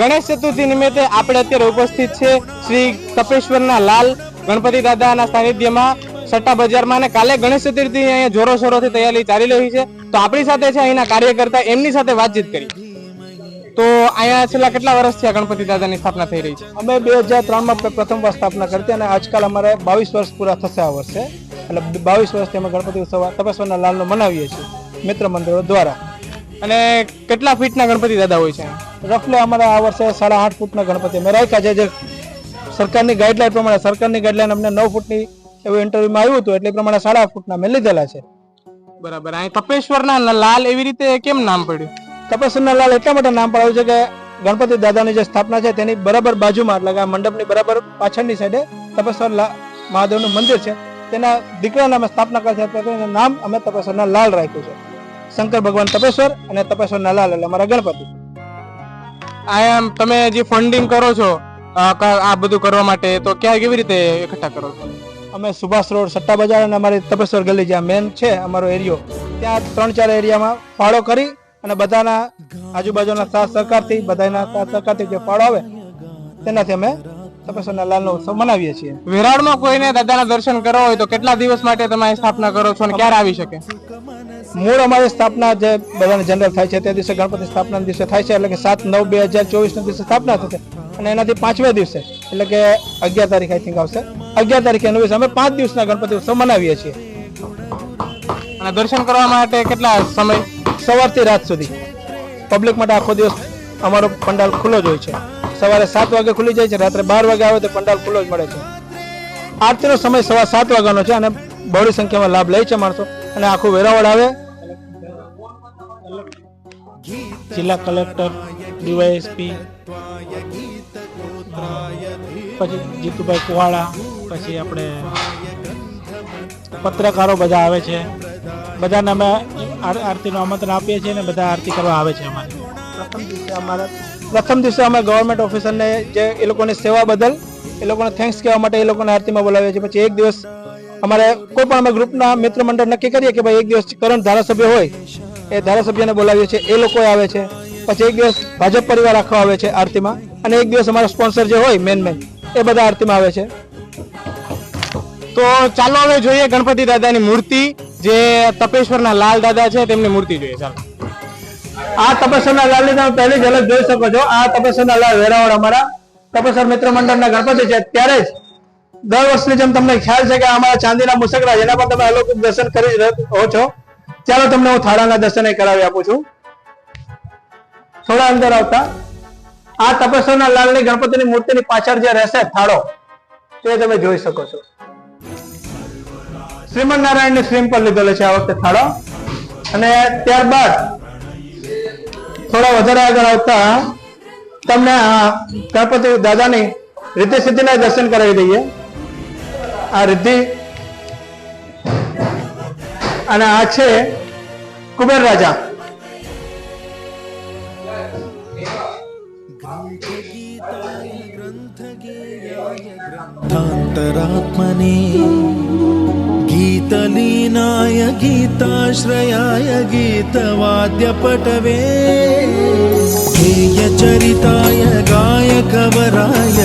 ગણેશ ચતુર્થી નિમિત્તે આપણે અત્યારે ઉપસ્થિત છે શ્રી તપેશ્વરના લાલ ગણપતિ દાદાના સાનિધ્યમાં સટ્ટા બજારમાં અને કાલે ગણેશ ચતુર્થી અહીંયા જોરો શોરોથી તૈયારી ચાલી રહી છે. તો આપણી સાથે છે અહીંના કાર્યકર્તા એમની સાથે વાતચીત કરી. તો અહીંયા છેલ્લા કેટલા વર્ષથી આ ગણપતિ દાદાની સ્થાપના થઈ રહી છે? અમે બે હજાર ત્રણમાં પ્ર- પ્રથમ વાર સ્થાપના કરી હતી અને આજકાલ અમારે બાવીસ વર્ષ પૂરા થશે આ વર્ષે. એટલે બાવીસ વર્ષથી અમે ગણપતિ ઉત્સવ તપસ્વરના લાલનો મનાવીએ છીએ મિત્ર મંદિરો દ્વારા. અને કેટલા ફીટના ગણપતિ દાદા હોય છે? રફલી અમારે આ વર્ષે સાડા આઠ ફૂટના ગણપતિ. અમે રાખ્યા છે જે સરકારની ગાઈડલાઈન પ્રમાણે સરકારની ગાઈડલાઈન અમને નવ ફૂટની એવું ઇન્ટરવ્યુમાં આવ્યું હતું એટલે પ્રમાણે સાડા ફૂટના મેં લીધેલા છે. બરાબર. અહીં તપેશ્વરના લાલ એવી રીતે કેમ નામ પડ્યું? તપેશ્વરના લાલ એટલા માટે નામ પડાવ્યું છે કે ગણપતિ દાદાની જે સ્થાપના છે તેની બરાબર બાજુમાં એટલે કે આ મંડપની બરાબર પાછળની સાઈડે તપેશ્વર મહાદેવનું મંદિર છે. તેના દીકરાના અમે સ્થાપના કરી છે નામ અમે તપેશ્વરના લાલ રાખ્યું છે. શંકર ભગવાન તપેશ્વર અને તપેશ્વરના લાલ એટલે અમારા ગણપતિ. અહીંયા તમે જે ફંડિંગ કરો છો આ બધું કરવા માટે તો ક્યાં કેવી રીતે એકઠા કરો છો? અમે સુભાષ રોડ સટ્ટા બજાર અને અમારી તપેશ્વર ગલી જ્યાં મેન છે અમારો એરિયો ત્યાં ત્રણ ચાર એરિયામાં ફાળો કરી અને બધાના આજુબાજુના સાથ સહકારથી બધાના સાથ સહકારથી જે ફાળો આવે તેનાથી અમે તપેશ્વરના લાલનો ઉત્સવ મનાવીએ છીએ. વિરાળમાં કોઈને દાદાના દર્શન કરવા હોય તો કેટલા દિવસ માટે તમે સ્થાપના કરો છો અને ક્યારે આવી શકે? મૂળ અમારી સ્થાપના જે બધાને જનરલ થાય છે તે દિવસે, ગણપતિ સ્થાપના દિવસે થાય છે. એટલે કે સાત નવ બે હજાર ચોવીસના દિવસે સ્થાપના થશે. અને એનાથી પાંચમે દિવસે, એટલે કે અગિયાર તારીખ આઈ થિંક આવશે. અગિયાર તારીખે એનું અમે પાંચ દિવસના ગણપતિ ઉત્સવ મનાવીએ છીએ. અને દર્શન કરવા માટે કેટલા સમય? સવારથી રાત સુધી. પબ્લિક માટે આખો દિવસ અમારો પંડાલ ખુલ્લો જ હોય છે. સવારે સાત વાગે ખુલી જાય છે, રાત્રે બાર વાગે આવે તો પંડાલ ખુલ્લો જ મળે છે. આરતીનો સમય સવાર સાત વાગ્યાનો છે અને બહોળી સંખ્યામાં લાભ લે છે માણસો. અને આખું વેરાવળ આવે. જિલ્લા કલેક્ટર ડીવાયએસપી પછી જીતુભાઈ કુવાડા પછી આપણે પત્રકારો બધા આવે છે. બધાને અમે આરતીનું આમંત્રણ આપીએ છીએ ને બધા આરતી કરવા આવે છે અમારે. પ્રથમ દિવસે અમારા પ્રથમ દિવસે અમે ગવર્મેન્ટ ઓફિસરને જે એ લોકોની સેવા બદલ એ લોકોને થેન્ક્સ કહેવા માટે એ લોકોને આરતીમાં બોલાવીએ છીએ. પછી એક દિવસ અમારે કોઈ પણ અમે ગ્રુપના મિત્ર મંડળ નક્કી કરીએ કે ભાઈ એક દિવસ કરંટ ધારાસભ્ય હોય, એ ધારાસભ્યને બોલાવીએ છીએ, એ લોકો આવે છે. પછી એક દિવસ ભાજપ પરિવાર આખો આવે છે આરતીમાં, અને એક દિવસ અમારા સ્પોન્સર જે હોય મેન મેન એ બધા આરતીમાં આવે છે. તો ચાલો હવે જોઈએ ગણપતિ દાદાની મૂર્તિ, જે તપેશ્વરના લાલ દાદા છે, તેમની મૂર્તિ જોઈએ, ચાલો. આ તપસ્વરના લાલની તમે પહેલી ઝલક જોઈ શકો છો. આ તપસ્વરના લાલ વેરાવળ અમારા તપસ્વર મિત્ર મંડળના ગણપતિ છે. ત્યારે જ દર વર્ષની જેમ તમને ખ્યાલ છે કે અમારા ચાંદીના મુસકરા, જેના પર તમે અલૌકિક દર્શન કરી રહો છો, ચાલો તમને હું થાળાના દર્શન કરાવી આપું છું. થોડા અંદર આવતા. આ તપસ્વના લાલની ગણપતિની મૂર્તિની પાછળ જે રહેશે થાળો, તે તમે જોઈ શકો છો. શ્રીમદ નારાયણની સ્ક્રીન પર લીધેલો છે આ વખતે થાળો. અને ત્યારબાદ થોડા વધારે આગળ આવતા, તમને ગણપતિ દાદાની રીતે સિદ્ધિના દર્શન કરાવી દઈએ. આ રિદ્ધિ અને આ છે કુબેર રાજા ग्रन्थान्तरात्मने गीतलीनाय गीताश्रयाय गीतवाद्यपटवे गेयचरिताय गायकवराय